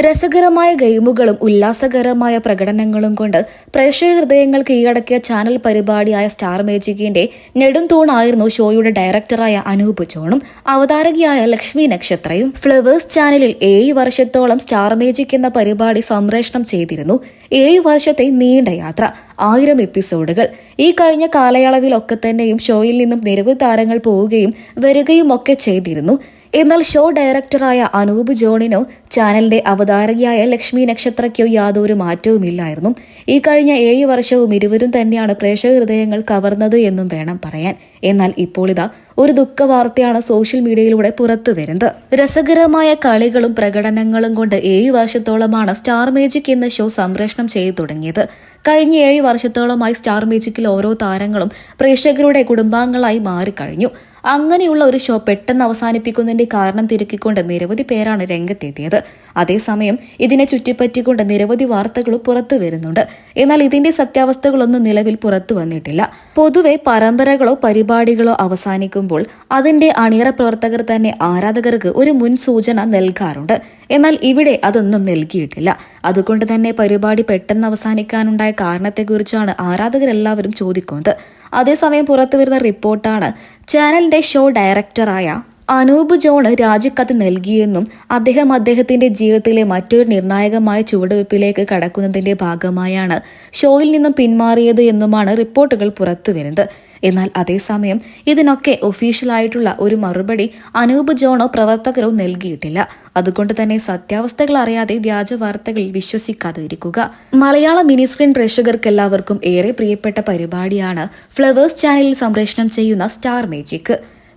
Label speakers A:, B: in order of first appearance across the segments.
A: രസകരമായ ഗെയിമുകളും ഉല്ലാസകരമായ പ്രകടനങ്ങളും കൊണ്ട് പ്രേക്ഷക ഹൃദയങ്ങൾ കീഴടക്കിയ ചാനൽ പരിപാടിയായ സ്റ്റാർ മേജിക്കിന്റെ നെടും തൂണായിരുന്നു ഷോയുടെ ഡയറക്ടറായ അനൂപ് ജോണും അവതാരകയായ ലക്ഷ്മി നക്ഷത്രയും. ഫ്ലവേഴ്സ് ചാനലിൽ ഏഴ് വർഷത്തോളം സ്റ്റാർ മേജിക് എന്ന പരിപാടി സംപ്രേഷണം ചെയ്തിരുന്നു. ഏഴ് വർഷത്തെ നീണ്ട യാത്ര ആയിരം എപ്പിസോഡുകൾ. ഈ കഴിഞ്ഞ കാലയളവിലൊക്കെ തന്നെയും ഷോയിൽ നിന്നും നിരവധി താരങ്ങൾ പോവുകയും വരികയും ഒക്കെ ചെയ്തിരുന്നു. എന്നാൽ ഷോ ഡയറക്ടറായ അനൂപ് ജോണിനോ ചാനലിന്റെ അവതാരകയായ ലക്ഷ്മി നക്ഷത്രയ്ക്കോ യാതൊരു മാറ്റവുമില്ലായിരുന്നു. ഈ കഴിഞ്ഞ ഏഴ് വർഷവും ഇരുവരും തന്നെയാണ് പ്രേക്ഷക ഹൃദയങ്ങൾ കവർന്നത് എന്നും വേണം പറയാൻ. എന്നാൽ ഇപ്പോൾ ഇതാ ഒരു ദുഃഖവാർത്തയാണ് സോഷ്യൽ മീഡിയയിലൂടെ പുറത്തു വരുന്നത്. രസകരമായ കളികളും പ്രകടനങ്ങളും കൊണ്ട് ഏഴ് വർഷത്തോളമാണ് സ്റ്റാർ മേജിക് എന്ന ഷോ സംപ്രേഷണം ചെയ്തു തുടങ്ങിയത്. കഴിഞ്ഞ ഏഴ് വർഷത്തോളമായി സ്റ്റാർ മേജിക്കിൽ ഓരോ താരങ്ങളും പ്രേക്ഷകരുടെ കുടുംബാംഗങ്ങളായി മാറിക്കഴിഞ്ഞു. അങ്ങനെയുള്ള ഒരു ഷോ പെട്ടെന്ന് അവസാനിപ്പിക്കുന്നതിന്റെ കാരണം തിരക്കിക്കൊണ്ട് നിരവധി പേരാണ് രംഗത്തെത്തിയത്. അതേസമയം ഇതിനെ ചുറ്റിപ്പറ്റിക്കൊണ്ട് നിരവധി വാർത്തകളും പുറത്തു വരുന്നുണ്ട്. എന്നാൽ ഇതിന്റെ സത്യാവസ്ഥകളൊന്നും നിലവിൽ പുറത്തു വന്നിട്ടില്ല. പൊതുവെ പരമ്പരകളോ പരിപാടികളോ അവസാനിക്കുമ്പോൾ അതിന്റെ അണിയറ പ്രവർത്തകർ തന്നെ ആരാധകർക്ക് ഒരു മുൻസൂചന നൽകാറുണ്ട്. എന്നാൽ ഇവിടെ അതൊന്നും നൽകിയിട്ടില്ല. അതുകൊണ്ട് തന്നെ പരിപാടി പെട്ടെന്ന് അവസാനിക്കാനുണ്ടായ കാരണത്തെക്കുറിച്ചാണ് ആരാധകരെല്ലാവരും ചോദിക്കുന്നത്. അതേസമയം പുറത്തുവരുന്ന റിപ്പോർട്ടാണ് ചാനലിന്റെ ഷോ ഡയറക്ടറായ അനൂപ് ജോണ് രാജിക്കത്ത് നൽകിയെന്നും അദ്ദേഹം അദ്ദേഹത്തിന്റെ ജീവിതത്തിലെ മറ്റൊരു നിർണായകമായ ചുവടുവയ്പ്പിലേക്ക് കടക്കുന്നതിന്റെ ഭാഗമായാണ് ഷോയിൽ നിന്നും പിന്മാറിയത് എന്നുമാണ് റിപ്പോർട്ടുകൾ പുറത്തുവരുന്നത്. എന്നാൽ അതേസമയം ഇതിനൊക്കെ ഒഫീഷ്യലായിട്ടുള്ള ഒരു മറുപടി അനൂപ് ജോണോ പ്രവർത്തകരോ നൽകിയിട്ടില്ല. അതുകൊണ്ട് തന്നെ സത്യാവസ്ഥകൾ അറിയാതെ വ്യാജ വാർത്തകളിൽ വിശ്വസിക്കാതെ ഇരിക്കുക മലയാള മിനിസ്ക്രീൻ സ്ക്രീൻ പ്രേക്ഷകർക്കെല്ലാവർക്കും ഏറെ പ്രിയപ്പെട്ട പരിപാടിയാണ് ഫ്ലവേഴ്സ് ചാനലിൽ സംപ്രേഷണം ചെയ്യുന്ന സ്റ്റാർ മേജിക്.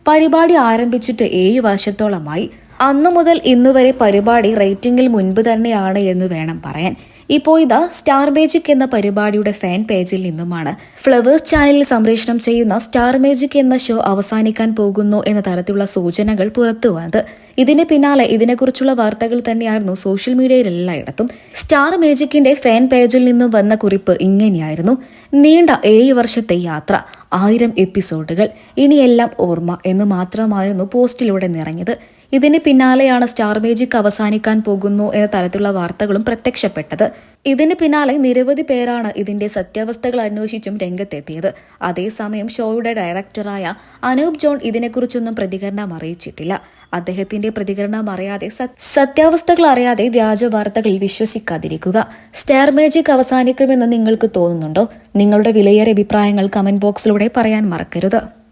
A: പരിപാടി ആരംഭിച്ചിട്ട് ഏഴ് വർഷത്തോളമായി. അന്നു മുതൽ ഇന്നുവരെ പരിപാടി റേറ്റിംഗിൽ മുൻപ് തന്നെയാണ് എന്ന് വേണം പറയാൻ. ഇപ്പോൾ ഇതാ സ്റ്റാർ മേജിക് എന്ന പരിപാടിയുടെ ഫാൻ പേജിൽ നിന്നുമാണ്. ഫ്ലവേഴ്സ് ചാനലിൽ സംപ്രേഷണം ചെയ്യുന്ന സ്റ്റാർ മേജിക് എന്ന ഷോ അവസാനിക്കാൻ പോകുന്നു എന്ന തരത്തിലുള്ള സൂചനകൾ പുറത്തു വന്നത്. ഇതിന് പിന്നാലെ ഇതിനെക്കുറിച്ചുള്ള വാർത്തകൾ തന്നെയായിരുന്നു സോഷ്യൽ മീഡിയയിൽ എല്ലായിടത്തും. സ്റ്റാർ മേജിക്കിന്റെ ഫാൻ പേജിൽ നിന്നും വന്ന കുറിപ്പ് ഇങ്ങനെയായിരുന്നു. നീണ്ട ഏഴ് വർഷത്തെ യാത്ര. ആയിരം എപ്പിസോഡുകൾ. ഇനിയെല്ലാം ഓർമ്മ എന്ന് മാത്രമായിരുന്നു പോസ്റ്റിലൂടെ നിറഞ്ഞത്. ഇതിന് പിന്നാലെയാണ് സ്റ്റാർ മേജിക് അവസാനിക്കാൻ പോകുന്നു എന്ന തരത്തിലുള്ള വാർത്തകളും പ്രത്യക്ഷപ്പെട്ടത്. ഇതിന് പിന്നാലെ നിരവധി പേരാണ് ഇതിന്റെ സത്യാവസ്ഥകൾ അന്വേഷിച്ചും രംഗത്തെത്തിയത്. അതേസമയം ഷോയുടെ ഡയറക്ടറായ അനൂപ് ജോൺ ഇതിനെക്കുറിച്ചൊന്നും പ്രതികരണം അറിയിച്ചിട്ടില്ല. അദ്ദേഹത്തിന്റെ പ്രതികരണം അറിയാതെ സത്യാവസ്ഥകൾ അറിയാതെ വ്യാജ വാർത്തകൾ വിശ്വസിക്കാതിരിക്കുക. സ്റ്റാർ മേജിക് അവസാനിക്കുമെന്ന് നിങ്ങൾക്ക് തോന്നുന്നുണ്ടോ? നിങ്ങളുടെ വിലയേറെ അഭിപ്രായങ്ങൾ കമന്റ് ബോക്സിലൂടെ പറയാൻ മറക്കരുത്.